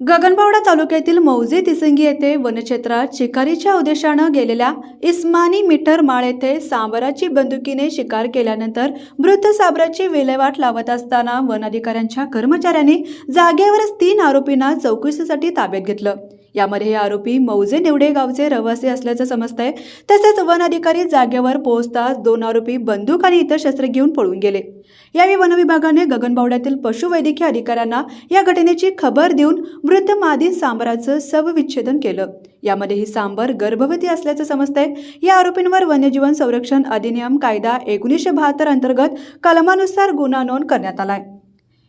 गगनबावडा तालुक्यातील मौजे तिसंगी येथे वनक्षेत्रात शिकारीच्या उद्देशानं गेलेल्या इस्मानी मीटर माळ येथे सांबराची बंदुकीने शिकार केल्यानंतर मृत साबराची विल्हेवाट लावत असताना वन अधिकाऱ्यांच्या कर्मचाऱ्यांनी जागेवरच तीन आरोपींना चौकशीसाठी ताब्यात घेतलं. यामध्ये हे आरोपी मौजे निवडे गावचे रहिवासी असल्याचं समजतंय. तसेच वन अधिकारी जागेवर पोहोचताच दोन आरोपी बंदूक आणि इतर शस्त्र घेऊन पळून गेले. यावेळी वनविभागाने गगनबावड्यातील पशुवैद्यकीय अधिकाऱ्यांना या घटनेची खबर देऊन मृत मादी सांबराचं शवविच्छेदन केलं. यामध्ये ही सांबर गर्भवती असल्याचं समजतंय. या आरोपींवर वन्यजीवन संरक्षण अधिनियम कायदा एकोणीसशे बहात्तर अंतर्गत कलमानुसार गुन्हा नोंद करण्यात आलाय.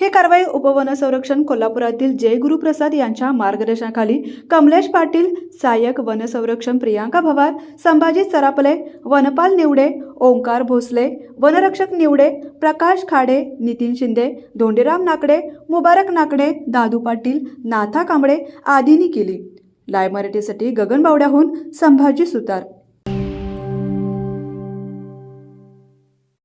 ही कारवाई उपवन संरक्षण कोल्हापुरातील जयगुरुप्रसाद यांच्या मार्गदर्शनाखाली कमलेश पाटील सहाय्यक वनसंरक्षण प्रियांका भवार संभाजी सरापले वनपाल निवडे ओंकार भोसले वनरक्षक निवडे प्रकाश खाडे नितीन शिंदे धोंडीराम नाकडे मुबारक नाकडे दादू पाटील नाथा कांबळे आदींनी केली. लाय मराठीसाठी गगनबावड्याहून संभाजी सुतार.